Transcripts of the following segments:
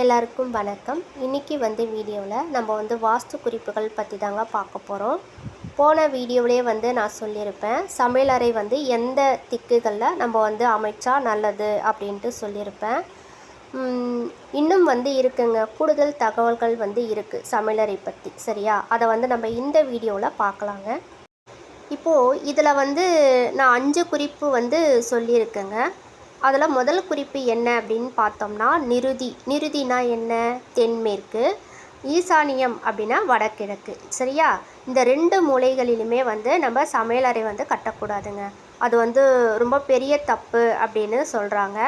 எல்லாருக்கும் வணக்கம். இன்றைக்கி வந்து வீடியோவில் நம்ம வந்து வாஸ்து குறிப்புகள் பற்றி தாங்க பார்க்க போகிறோம் போன வீடியோவிலே வந்து நான் சொல்லியிருப்பேன். சமையலறை வந்து எந்த திக்குகளில் நம்ம வந்து அமைச்சா நல்லது அப்படின்ட்டு சொல்லியிருப்பேன். இன்னும் வந்து இருக்குங்க. கூடுதல் தகவல்கள் வந்து இருக்குது சமையலறை பற்றி சரியா? அதை வந்து நம்ம இந்த வீடியோவில் பார்க்கலாங்க. இப்போது இதில் வந்து நான் அஞ்சு குறிப்பு வந்து சொல்லியிருக்கேங்க. அதில் முதல் குறிப்பு என்ன அப்படின்னு பார்த்தோம்னா நிருதி. நிருதினா என்ன? தென்மேற்கு. ஈசானியம் அப்படின்னா வடகிழக்கு. சரியா? இந்த ரெண்டு மூலைகளிலுமே வந்து நம்ம சமையலறை வந்து கட்டக்கூடாதுங்க. அது வந்து ரொம்ப பெரிய தப்பு அப்படின்னு சொல்கிறாங்க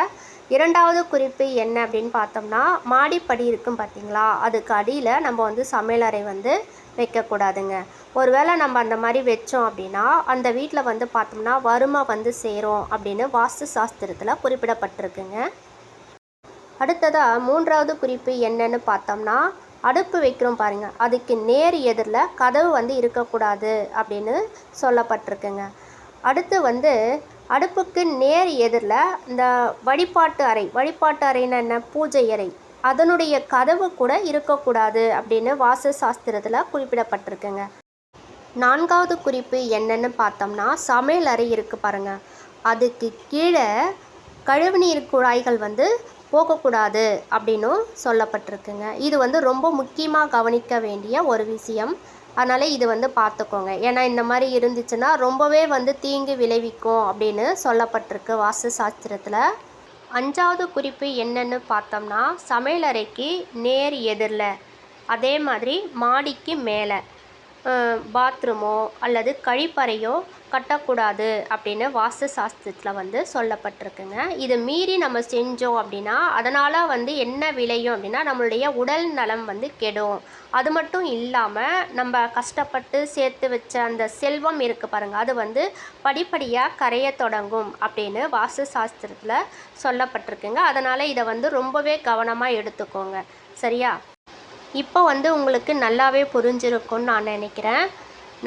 இரண்டாவது குறிப்பு என்ன அப்படின்னு பார்த்தோம்னா மாடிப்படி இருக்கும் பார்த்தீங்களா? அதுக்கு அடியில் நம்ம வந்து சமையலறை வந்து வைக்கக்கூடாதுங்க. ஒருவேளை நம்ம அந்த மாதிரி வச்சோம் அப்படின்னா அந்த வீட்டில் வந்து பார்த்தோம்னா வறுமை வந்து சேரும் அப்படின்னு வாஸ்து சாஸ்திரத்தில் குறிப்பிடப்பட்டிருக்குங்க. அடுத்ததாக மூன்றாவது குறிப்பு என்னன்னு பார்த்தோம்னா அடுப்பு வைக்கிறோம் பாருங்கள் அதுக்கு நேர் எதிரில் கதவு வந்து இருக்கக்கூடாது அப்படின்னு சொல்லப்பட்டிருக்குங்க. அடுத்து வந்து அடுப்புக்கு நேர் எதிரில் இந்த வழிபாட்டு அறை. வழிபாட்டு அறைன்னா என்ன? பூஜை அறை. அதனுடைய கதவு கூட இருக்கக்கூடாது அப்படின்னு வாஸ்து சாஸ்திரத்தில் குறிப்பிடப்பட்டிருக்குங்க. நான்காவது குறிப்பு என்னன்னு பார்த்தோம்னா சமையல் அறை இருக்குது பாருங்கள் அதுக்கு கீழே கழிவுநீர் குழாய்கள் வந்து போகக்கூடாது அப்படின்னும் சொல்லப்பட்டிருக்குங்க. இது வந்து ரொம்ப முக்கியமாக கவனிக்க வேண்டிய ஒரு விஷயம். அதனால் இது வந்து பார்த்துக்கோங்க. ஏன்னா இந்த மாதிரி இருந்துச்சுன்னா ரொம்பவே வந்து தீங்கு விளைவிக்கும் அப்படின்னு சொல்லப்பட்டிருக்கு வாஸ்து சாஸ்திரத்தில். அஞ்சாவது குறிப்பு என்னன்னு பார்த்தோம்னா சமையலறைக்கு நேர் எதிரில். அதே மாதிரி மாடிக்கு மேலே. பாத்ரூமோ அல்லது கழிப்பறையோ கட்டக்கூடாது அப்படின்னு வாஸ்து சாஸ்திரத்தில் வந்து சொல்லப்பட்டிருக்குங்க. இதை மீறி நம்ம செஞ்சோம் அப்படின்னா அதனால் வந்து என்ன விளையும் அப்படின்னா நம்மளுடைய உடல் நலம் வந்து கெடும். அது மட்டும் இல்லாமல் நம்ம கஷ்டப்பட்டு சேர்த்து வச்ச அந்த செல்வம் இருக்குது பாருங்கள் அது வந்து படிப்படியாக கரைய தொடங்கும் அப்படின்னு வாஸ்து சாஸ்திரத்தில் சொல்லப்பட்டிருக்குங்க. அதனால் இதை வந்து ரொம்பவே கவனமாக எடுத்துக்கோங்க. சரியா? இப்போ வந்து உங்களுக்கு நல்லாவே புரிஞ்சிருக்கும்னு நான் நினைக்கிறேன்.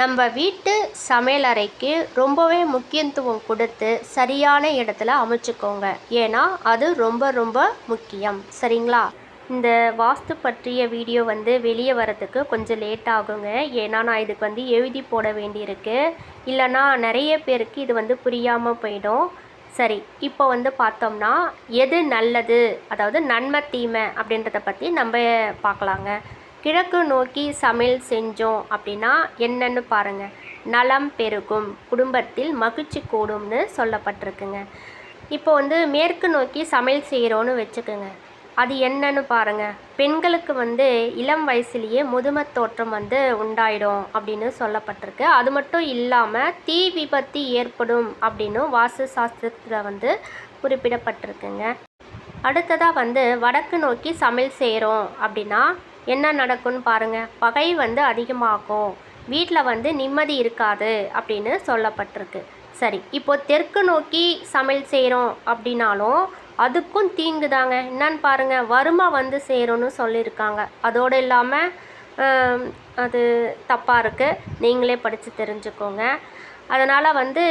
நம்ம வீட்டு சமையலறைக்கு ரொம்பவே முக்கியத்துவம் கொடுத்து சரியான இடத்துல அமைச்சுக்கோங்க. ஏன்னா அது ரொம்ப ரொம்ப முக்கியம். சரிங்களா? இந்த வாஸ்து பற்றிய வீடியோ வந்து வெளியே வரதுக்கு கொஞ்சம் லேட் ஆகுங்க. ஏன்னா நான் இதுக்கு வந்து எழுதி போட வேண்டியிருக்கு. இல்லைன்னா நிறைய பேருக்கு இது வந்து புரியாமல் போயிடும். சரி இப்போ வந்து பார்த்தோம்னா எது நல்லது? அதாவது நன்மை தீமை அப்படின்றத பற்றி நம்ம பார்க்கலாங்க. கிழக்கு நோக்கி சமையல் செஞ்சோம் அப்படின்னா என்னன்னு பாருங்கள் நலம் பெருகும் குடும்பத்தில் மகிழ்ச்சி கூடும்னு சொல்லப்பட்டிருக்குங்க. இப்போ வந்து மேற்கு நோக்கி சமையல் செய்கிறோன்னு வச்சுக்கோங்க. அது என்னன்னு பாருங்கள் பெண்களுக்கு வந்து இளம் வயசுலேயே முதுமை தோற்றம் வந்து உண்டாயிடும் அப்படின்னு சொல்லப்பட்டிருக்கு. அது மட்டும் இல்லாமல் தீ விபத்து ஏற்படும் அப்படின்னு வாஸ்து சாஸ்திரத்தில் வந்து குறிப்பிடப்பட்டிருக்குங்க. அடுத்ததாக வந்து வடக்கு நோக்கி சமையல் செய்கிறோம் அப்படின்னா என்ன நடக்கும்னு பாருங்கள் பகை வந்து அதிகமாகும். வீட்டில் வந்து நிம்மதி இருக்காது அப்படின்னு சொல்லப்பட்டிருக்கு. சரி இப்போ தெற்கு நோக்கி சமையல் செய்கிறோம் அப்படின்னாலும் அதுக்கும் தீங்கு தாங்க என்னன்னு பாருங்கள் வறுமை வந்து சேரும்னு சொல்லியிருக்காங்க. அதோடு இல்லாமல் அது தப்பாக இருக்குது நீங்களே படித்து தெரிஞ்சுக்கோங்க. அதனால் வந்து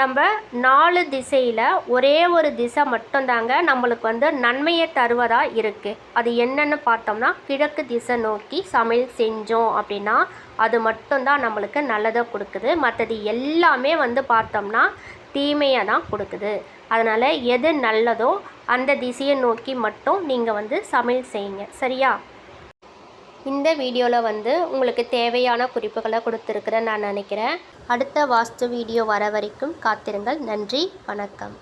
நம்ம நாலு திசையில் ஒரே ஒரு திசை மட்டும்தாங்க நம்மளுக்கு வந்து நன்மையை தருவதாக இருக்குது அது என்னென்னு பார்த்தோம்னா கிழக்கு திசை நோக்கி சமையல் செஞ்சோம் அப்படின்னா அது மட்டும்தான் நம்மளுக்கு நல்லதை கொடுக்குது. மற்றது எல்லாமே வந்து பார்த்தோம்னா தீமையை தான் கொடுக்குது. அதனால் எது நல்லதோ அந்த திசையை நோக்கி மட்டும் நீங்கள் வந்து சமையல் செய்யுங்க. சரியா? இந்த வீடியோவில் வந்து உங்களுக்கு தேவையான குறிப்புகளை கொடுத்துருக்குறேன் நான் நினைக்கிறேன். அடுத்த வாஸ்து வீடியோ வர வரைக்கும் காத்திருங்கள். நன்றி வணக்கம்.